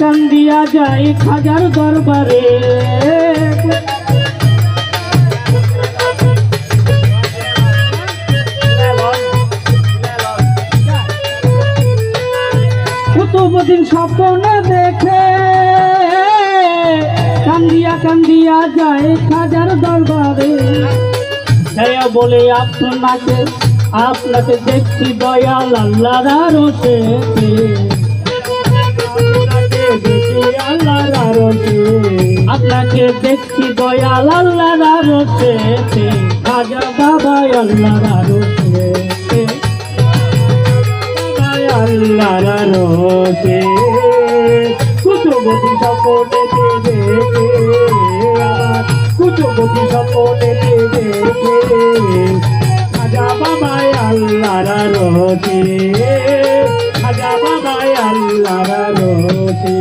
কান্দিয়া যায় খাজার দরবারে। কুতুবদিন স্বপ্নে দেখে। কান্দিয়া কান্দিয়া যায় খাজার দরবারে। দয়া বলে আপনাকে আপনাকে দেখছি দয়াল আল্লাহর আরশে আপনাকে দেখছি দয়াল, আল্লাহর আরশে। খাজা বাবা আল্লাহর আরশে। আল্লাহর আরশে। কুতুবতী সপনে আমার কুতুবতী সপনে দেখে খাজা বাবাই, আল্লাহর আরশে। খাজা বাবাই, আল্লাহর আরশে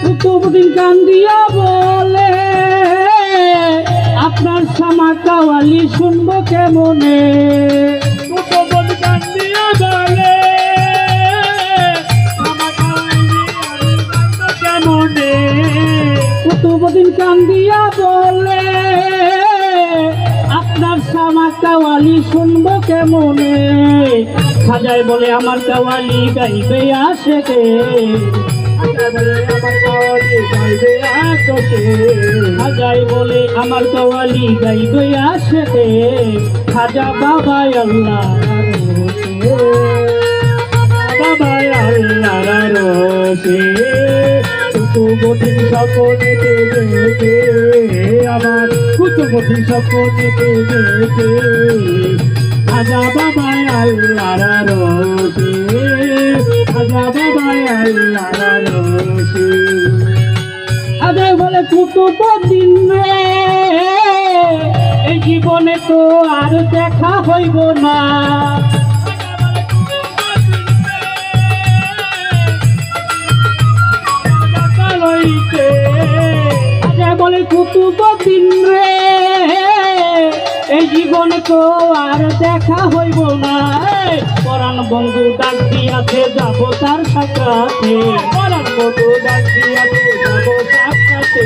কুতুবদিন কান্দিয়া বলে আপনার সামা কাওয়ালি শুনব কেমনে? আপনার সামা কাওয়ালি শুনব কেমনে? খাজায় বলে আমার কাওয়ালি গাইবে আসে কে? খাজাই বলে আমার কওয়ালি গাইবে আসে খাজা বাবা আল্লাহ বাবা আল্লাহ রসে কুতুবতী স্বপনে দেখে আমার কুতুবতী স্বপনে দেখে খাজা বাবা আল্লাহ রসে খাজা বাবা আল্লাহ রসে আগে বলে দিন এই জীবনে তো আর দেখা হইব না। বলে দিন রে? এই জীবনে তো আর দেখা হইব না। পরাণ বন্ধু ডাক দিয়াছে যাব তার সাক্ষাতে পরাণ বন্ধু ডাক দিয়াছে যাব সাক্ষাতে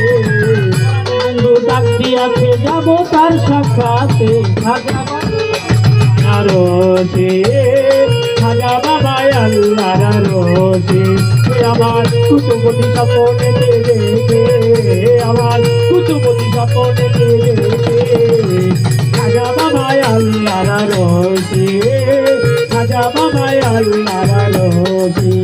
বন্ধু ডাক দিয়াছে যাব তার সাক্ষাতে রোজে খাজা বাবা আল্লাহ রোজে। আমার সপনে দেখে আমার কুতুবতী সপনে দেখে খাজা বাবা আল্লাহ রোজে খাজা বাবা আল্লাহ রোজে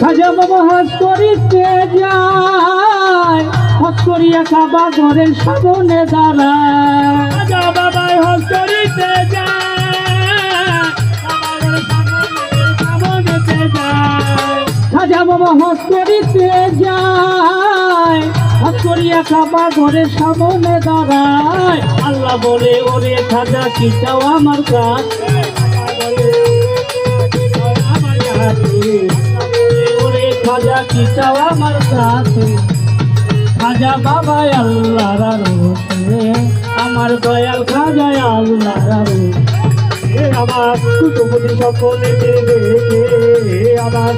খাজা বাবা হাস করিতে যায়, হস করিয়া কাবা ঘরের সামনে দাঁড়ায়। খাজা বাবা হস করিতে যায় খাজা বাবা হস যায় করিয়া কাবা ঘরের সামনে দাঁড়ায়। আল্লাহ বলে, ওরে খাজা, কি চাও আমার কাছে ওরে খাজা, কি চাও আমার কাছে খাজা বাবা আল্লাহ রোশে আমার দয়াল খাজা আল্লাহ রোশে আমার স্বপ্নে দেখে আমার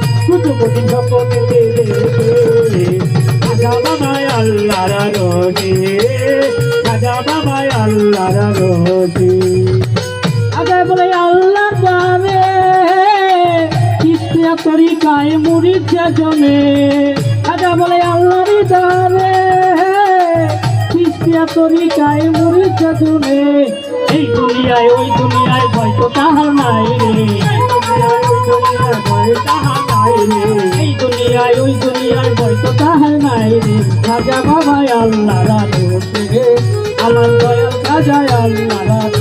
স্বপ্নে দেখে খাজা বাবা আল্লাহ রোশে খাজা বাবা আল্লাহ রোশে আগে বলে আল্লাহ জানে কিস্তিয়া তরিকায় মুড়ির জমে। আগে বলে আল্লাহর জানে কিস্তিয়া তরিকায় মুড়ির জমে। এই দুনিয়ায়, ওই দুনিয়ায় ভয় তো তাহার নাই রে। এই দুনিয়ায়, ওই দুনিয়ায় ভয় তো তাহার নাই খাজা বাবা আল্লাহ রাখে আমার দয়াল খাজা আল্লাহ রাখে